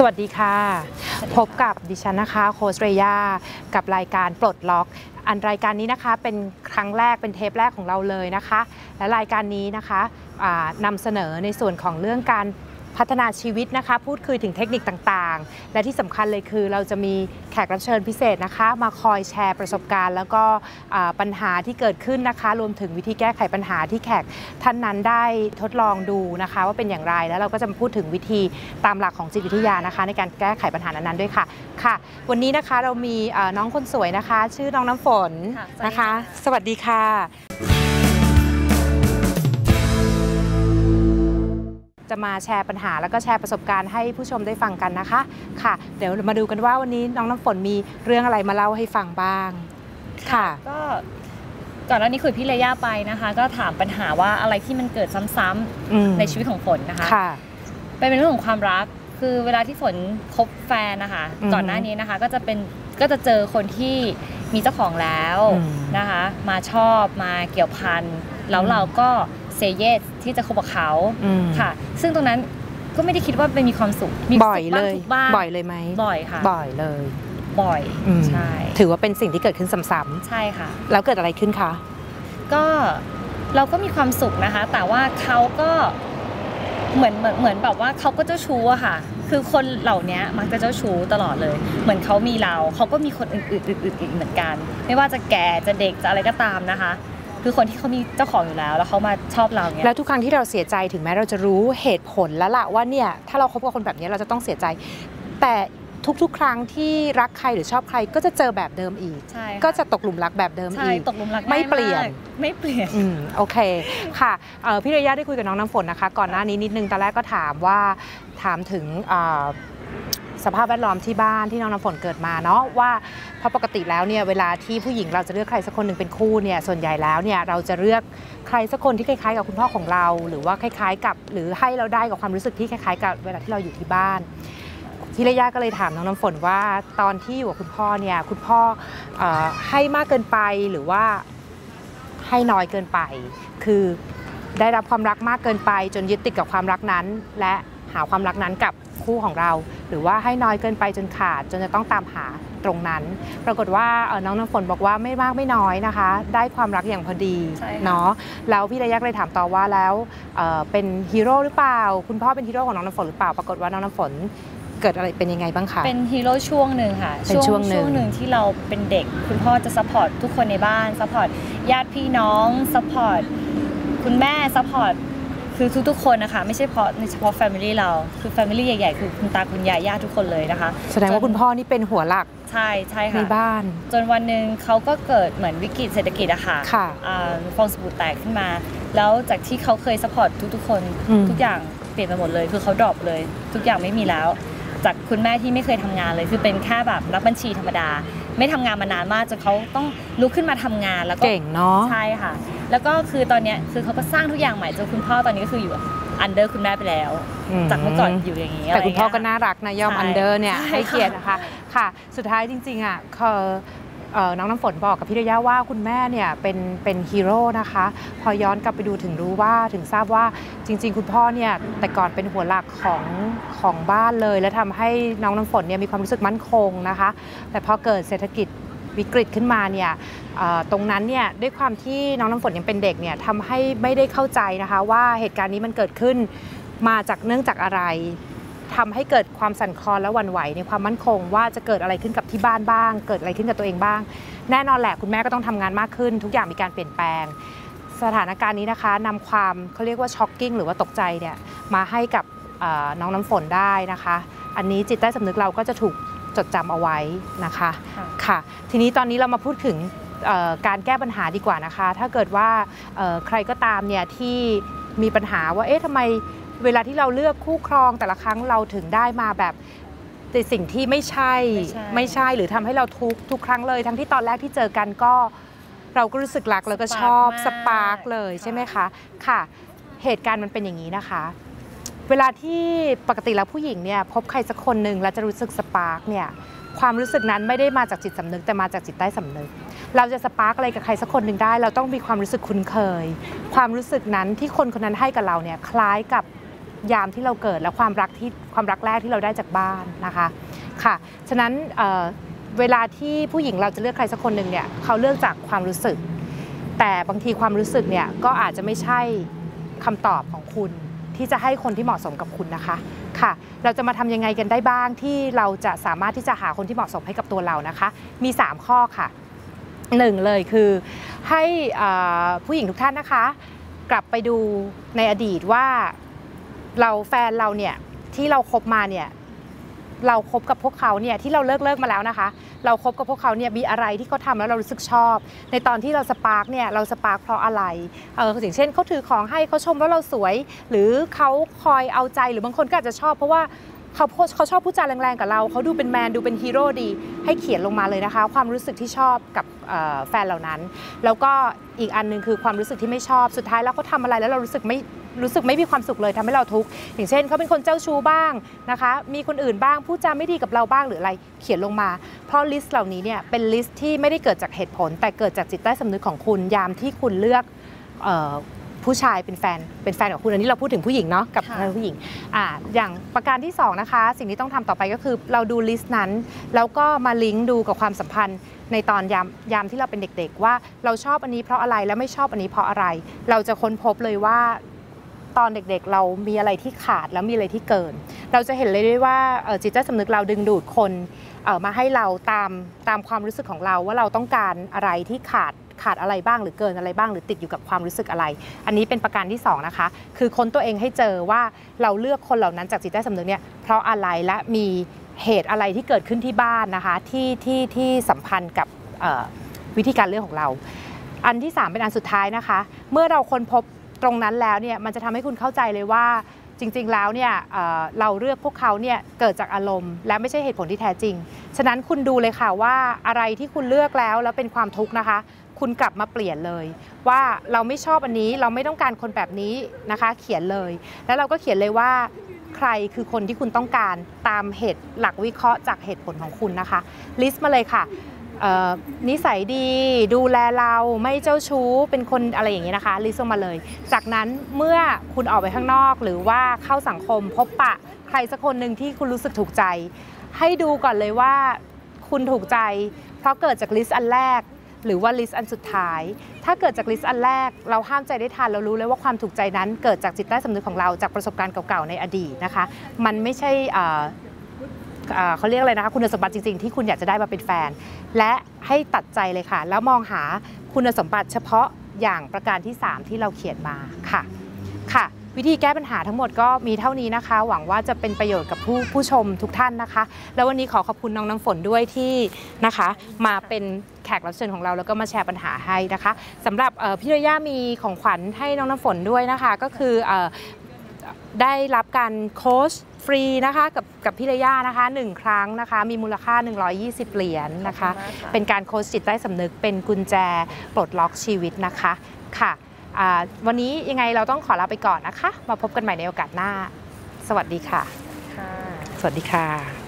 สวัสดีค่ะ พบกับดิฉันนะคะโคสเรยากับรายการปลดล็อก อันรายการนี้นะคะเป็นครั้งแรกเป็นเทปแรกของเราเลยนะคะ และรายการนี้นะคะนำเสนอในส่วนของเรื่องการ พัฒนาชีวิตนะคะ พูดคุยถึงเทคนิคต่างๆ และที่สำคัญเลยคือเราจะมีแขกรับเชิญพิเศษนะคะ มาคอยแชร์ประสบการณ์ แล้วก็อ่าปัญหาที่เกิดขึ้นนะคะ รวมถึงวิธีแก้ไขปัญหาที่แขกท่านนั้นได้ทดลองดูนะคะ ว่าเป็นอย่างไรแล้วเราก็จะมาพูดถึงวิธีตามหลักของจิตวิทยานะคะ ในการแก้ไขปัญหานั้นๆด้วยค่ะค่ะ วันนี้นะคะเรามีเอ่อน้องคนสวยนะคะ ชื่อน้องน้ำฝนค่ะสวัสดีนะคะค่ะสวัสดีค่ะ จะมาแชร์ปัญหา แล้วก็แชร์ประสบการณ์ให้ผู้ชมได้ฟังกันนะคะค่ะ เดี๋ยวมาดูกันว่าวันนี้น้องน้ำฝนมีเรื่องอะไรมาเล่าให้ฟังบ้างค่ะก็ก่อนหน้านี้คุยพี่เลยาไปนะคะ ก็ถามปัญหาว่าอะไรที่มันเกิดซ้ำอืมๆในชีวิตของฝนนะคะค่ะเป็นเรื่องของความรักคือเวลาที่ฝนคบแฟนนะคะอืมก่อนหน้านี้นะคะ ก็จะเป็นก็จะเจอคนที่มีเจ้าของแล้วอืมนะคะ มาชอบมาเกี่ยวพันแล้วอืมเราก็ เซเยสที่จะคบกับเขาอืมค่ะ ซึ่งตรงนั้นก็ไม่ได้คิดว่าเป็นมีความสุขมีบ่อยสุขเลบ้างยทุกบ้างบ่อยเลยไหมบ่อยค่ะบ่อยเลยบ่อยอืมใช่ถือว่าเป็นสิ่งที่เกิดขึ้นซ้ำใช่ค่ะๆแล้วเกิดอะไรขึ้นคะก็เราก็มีความสุขนะคะ แต่ว่าเขาก็เหมือนเหมือนเหมือนแบบว่าเขาก็เจ้าชู้อะค่ะ คือคนเหล่านี้มักจะเจ้าชู้ตลอดเลย เหมือนเขามีเราเขาก็มีคนอื่นๆอื่นๆอีกเหมือนกัน ไม่ว่าจะแก่จะเด็กจะอะไรก็ตามนะคะ คือคนที่เขามีเจ้าของอยู่แล้ว แล้วเขามาชอบเราเนี่ยแล้วทุกครั้งที่เราเสียใจถึงแม้เราจะรู้เหตุผลแล้วล่ะว่าเนี่ยถ้าเราคบกับคนแบบนี้เราจะต้องเสียใจ แต่ทุกๆ ครั้งที่รักใครหรือชอบใครก็จะเจอแบบเดิมอีกใช่ค่ก็จะตกหลุมรักแบบเดิมใช่อีกตกหลุมรักไม่ง่าเปลี่ยนากไม่เปลี่ยนอืมโอเคค่ะเอ่อพี่ระยะได้คุยกับน้องน้ำฝนนะคะ ก่อนหน้านี้นิดนึงตอนแรกก็ถามว่าถามถึงเอ่อ สภาพแวดล้อมที่บ้านที่น้องน้ำฝนเกิดมาเนาะว่าเพราะปกติแล้วเนี่ยเวลาที่ผู้หญิงเราจะเลือกใครสักคนหนึ่งเป็นคู่เนี่ยส่วนใหญ่แล้วเนี่ยเราจะเลือกใครสักคนที่คล้ายๆกับคุณพ่อของเรา หรือว่าคล้าย ๆ กับ หรือให้เราได้กับความรู้สึกที่คล้ายๆ กับเวลาที่เราอยู่ที่บ้านพี่ระยะก็เลยถามน้องน้ำฝนว่าตอนที่อยู่กับคุณพ่อเนี่ยคุณพ่ออให้มากเกินไปหรือว่าให้น้อยเกินไป คือได้รับความรักมากเกินไป จนยึดติดกับความรักนั้น และหาความรักนั้นกับ คู่ของเรา หรือว่าให้น้อยเกินไปจนขาด จนจะต้องตามหาตรงนั้น ปรากฏว่าเอ่อน้องน้ำฝนบอกว่าไม่มากไม่น้อยนะคะ ได้ความรักอย่างพอดีใช่ค่ะเนาะแล้วพี่ระยะก็เลยถามต่อว่าแล้วเอ่อเป็นฮีโร่หรือเปล่า คุณพ่อเป็นฮีโร่ของน้องน้ำฝนหรือเปล่า ปรากฏว่าน้องน้ำฝนเกิดอะไรเป็นยังไงบ้างคะ เป็นฮีโร่ช่วงหนึ่งค่ะเป็นช่วงหนึ่งช่วงหนึ่งที่เราเป็นเด็ก คุณพ่อจะซัพพอร์ตทุกคนในบ้านซัพพอร์ตญาติพี่น้องซัพพอร์ตคุณแม่ซัพพอร์ต คือทุกๆคนนะคะไม่ใช่เพราะในเฉพาะแฟมิลี่เราคือแฟมิลี่ใหญ่ๆคือคุณตาคุณยายญาติทุกคนเลยนะคะ แสดงว่าคุณพ่อนี่เป็นหัวหลักใช่ใช่ในค่ะบ้าน จนวันหนึ่งเขาก็เกิดเหมือนวิกฤตเศรษฐกิจอะค่ะค่ะอ่าฟองสบู่แตกขึ้นมา แล้วจากที่เขาเคยซัพพอร์ตทุกๆคนอืมทุกอย่างเปลี่ยนไปหมดเลย คือเขาดรอปเลย ทุกอย่างไม่มีแล้ว จากคุณแม่ที่ไม่เคยทำงานเลย คือเป็นแค่แบบรับบัญชีธรรมดา ไม่ทำงานมานานมากจนเขาต้องลุกขึ้นมาทำงานแล้วก็เก่งเนาะใช่ค่ะ แล้วก็คือตอนเนี้ยคือเขาก็สร้างทุกอย่างใหม่จนคุณพ่อตอนนี้ก็คืออยู่อันเดอร์คุณแม่ไปแล้ว จากเมื่อก่อนอยู่อย่างนี้แต่คุณพ่ออะไรก็เงี้ยน่ารักนะยอมใช่อันเดอร์เนี่ยใช่ให้เกียรติค่ะนะคะค่ะ สุดท้ายจริง ๆอะคือเอ่อน้องน้ำฝนบอกกับพี่ระยะว่าคุณแม่เนี่ยเป็นเป็นฮีโร่นะคะ พอย้อนกลับไปดูถึงรู้ว่าถึงทราบว่าจริง ๆ คุณพ่อเนี่ยแต่ก่อนเป็นหัวหลักของของบ้านเลย และทำให้น้องน้ำฝนเนี่ยมีความรู้สึกมั่นคงนะคะ แต่พอเกิดเศรษฐกิจ วิกฤตขึ้นมาเนี่ยตรงนั้นเนี่ยด้วยความที่น้องน้ำฝนยังเป็นเด็กเนี่ยทำให้ไม่ได้เข้าใจนะคะว่าเหตุการณ์นี้มันเกิดขึ้นมาจากเนื่องจากอะไรทำให้เกิดความสั่นคลอนและวันไหวในความมั่นคง ว่าจะเกิดอะไรขึ้นกับที่บ้านบ้าง เกิดอะไรขึ้นกับตัวเองบ้าง แน่นอนแหละคุณแม่ก็ต้องทำงานมากขึ้น ทุกอย่างมีการเปลี่ยนแปลง สถานการณ์นี้นะคะนำความเขาเรียกว่าช็อกกิ้งหรือว่าตกใจเนี่ยมาให้กับน้องน้ำฝนได้นะคะ อันนี้จิตใต้สำนึกเราก็จะถูก จดจำเอาไว้นะคะค่ะค่ะทีนี้ตอนนี้เรามาพูดถึงเอ่อการแก้ปัญหาดีกว่านะคะ ถ้าเกิดว่าเอ่อใครก็ตามเนี่ยที่มีปัญหาว่าเอ๊ะทำไมเวลาที่เราเลือกคู่ครองแต่ละครั้งเราถึงได้มาแบบในสิ่งที่ไม่ใช่ไม่ใช่ไม่ใช่หรือทำให้เราทุกข์ทุกครั้งเลย ทั้งที่ตอนแรกที่เจอกันก็ เราก็รู้สึกรักแล้วก็ชอบสสปาปาร์ร์คกมากเลยค่ะใช่ไหมคะค่ะ เหตุการณ์มันเป็นอย่างนี้นะคะ เวลาที่ปกติแล้วผู้หญิงเนี่ยพบใครสักคนหนึ่งแล้วจะรู้สึกสปาร์กเนี่ยความรู้สึกนั้นไม่ได้มาจากจิตสำนึกแต่มาจากจิตใต้สำนึก เราจะสปาร์กอะไรกับใครสักคนหนึ่งได้ เราต้องมีความรู้สึกคุ้นเคย ความรู้สึกนั้นที่คนคนนั้นให้กับเราเนี่ยคล้ายกับยามที่เราเกิดและความรักที่ความรักแรกที่เราได้จากบ้านนะคะค่ะฉะนั้นเเวลาที่ผู้หญิงเราจะเลือกใครสักคนหนึ่งเนี่ยเขาเลือกจากความรู้สึก แต่บางทีความรู้สึกเนี่ยก็อาจจะไม่ใช่คำตอบของคุณ ที่จะให้คนที่เหมาะสมกับคุณนะคะค่ะ เราจะมาทำยังไงกันได้บ้างที่เราจะสามารถที่จะหาคนที่เหมาะสมให้กับตัวเรานะคะ มี 3 ข้อค่ะหนึ่งเลยคือให้อ่าผู้หญิงทุกท่านนะคะ กลับไปดูในอดีตว่าเราแฟนเราเนี่ยที่เราคบมาเนี่ย เราคบกับพวกเขาเนี่ยที่เราเลิกเลิกมาแล้วนะคะ เราคบกับพวกเขาเนี่ยมีอะไรที่เขาทำแล้วเรารู้สึกชอบ ในตอนที่เราสปาร์กเนี่ยเราสปาร์กเพราะอะไรเอออย่างเช่นเขาถือของให้เขาชมว่าเราสวย หรือเขาคอยเอาใจหรือบางคนก็อาจจะชอบเพราะว่าเขาเขาชอบพูดจาแรงๆกับเรา เขาดูเป็นแมนดูเป็นฮีโร่ดี ให้เขียนลงมาเลยนะคะ ความรู้สึกที่ชอบกับแฟนเหล่านั้น แล้วก็อีกอันหนึงคือความรู้สึกที่ไม่ชอบสุดท้ายแล้วเขาทำอะไรแล้วเรารู้สึกไม่ รู้สึกไม่มีความสุขเลยทำให้เราทุกข์อย่างเช่นเขาเป็นคนเจ้าชู้บ้างนะคะ มีคนอื่นบ้างพูดจาไม่ดีกับเราบ้างหรืออะไรเขียนลงมา เพราะลิสต์เหล่านี้เนี่ยเป็นลิสต์ที่ไม่ได้เกิดจากเหตุผล แต่เกิดจากจิตใต้สำนึกของคุณยามที่คุณเลือกเอ่อผู้ชายเป็นแฟนเป็นแฟนกับคุณอันนี้เราพูดถึงผู้หญิงเนาะกับค่ะผู้หญิงอ่าอย่างประการที่สองนะคะ สิ่งที่ต้องทำต่อไปก็คือเราดูลิสต์นั้น แล้วก็มาลิงก์ดูกับความสัมพันธ์ในตอนยามยามที่เราเป็นเด็กๆ ว่าเราชอบอันนี้เพราะอะไรแล้วไม่ชอบอันนี้เพราะอะไร เราจะค้นพบเลยว่า ตอนเด็กๆ เรามีอะไรที่ขาดแล้วมีอะไรที่เกิน เราจะเห็นเลยด้วยว่าจิตใต้สำนึกเราดึงดูดคนมาให้เราตามตามความรู้สึกของเราว่าเราต้องการอะไรที่ขาดขาดอะไรบ้างหรือเกินอะไรบ้างหรือติดอยู่กับความรู้สึกอะไร อันนี้เป็นประการที่สองนะคะคือค้นตัวเองให้เจอว่าเราเลือกคนเหล่านั้นจากจิตใต้สำนึกเนี่ยเพราะอะไรและมีเหตุอะไรที่เกิดขึ้นที่บ้านนะคะที่ที่ที่สัมพันธ์กับวิธีการเลือกของเรา อันที่ 3 เป็นอันสุดท้ายนะคะ เมื่อเราค้นพบ ตรงนั้นแล้วเนี่ยมันจะทำให้คุณเข้าใจเลยว่าจริง ๆ แล้วเนี่ยเเราเลือกพวกเขาเนี่ยเกิดจากอารมณ์ และไม่ใช่เหตุผลที่แท้จริง ฉะนั้นคุณดูเลยค่ะว่าอะไรที่คุณเลือกแล้วแล้วเป็นความทุกข์นะคะ คุณกลับมาเปลี่ยนเลย ว่าเราไม่ชอบอันนี้เราไม่ต้องการคนแบบนี้นะคะ เขียนเลย แล้วเราก็เขียนเลยว่าใครคือคนที่คุณต้องการตามเหตุหลักวิเคราะห์จากเหตุผลของคุณนะคะลิสต์มาเลยค่ะ นิสัยดีดูแลเราไม่เจ้าชู้เป็นคนอะไรอย่างนี้นะคะลิสต์ลงมาเลย จากนั้นเมื่อคุณออกไปข้างนอกหรือว่าเข้าสังคมพบปะใครสักคนหนึ่งที่คุณรู้สึกถูกใจ ให้ดูก่อนเลยว่าคุณถูกใจ เพราะเกิดจากลิสต์อันแรก หรือว่าลิสต์อันสุดท้าย ถ้าเกิดจากลิสต์อันแรก เราห้ามใจได้ทันเรารู้เลยว่าความถูกใจนั้น เกิดจากจิตใต้สำนึกของเราจากประสบการณ์เก่าๆในอดีตนะคะ มันไม่ใช่ เขาเรียกอะไรนะคะคุณสมบัติจริงๆ ที่คุณอยากจะได้มาเป็นแฟน และให้ตัดใจเลยค่ะ แล้วมองหาคุณสมบัติเฉพาะอย่างประการที่ 3 ที่เราเขียนมาค่ะค่ะ วิธีแก้ปัญหาทั้งหมดก็มีเท่านี้นะคะ หวังว่าจะเป็นประโยชน์กับผู้ผู้ชมทุกท่านนะคะ แล้ววันนี้ขอขอบคุณน้องน้ำฝนด้วยที่นะคะ มาเป็นแขกรับเชิญของเราแล้วก็มาแชร์ปัญหาให้นะคะสำหรับพี่ระย่ามีของขวัญให้น้องน้ำฝนด้วยนะคะ ก็คืออได้รับการโค้ช ฟรีนะคะกับกับพี่ระย่านะคะหนึ่งครั้งนะคะ มีมูลค่า 120 เหรียญนะคะขอบคุณมากค่ะเป็นการโค้ชจิตใต้สำนึกเป็นกุญแจปลดล็อกชีวิตนะคะค่ะอ่าวันนี้ยังไงเราต้องขอลาไปก่อนนะคะ มาพบกันใหม่ในโอกาสหน้า สวัสดีค่ะค่ะสวัสดีค่ะ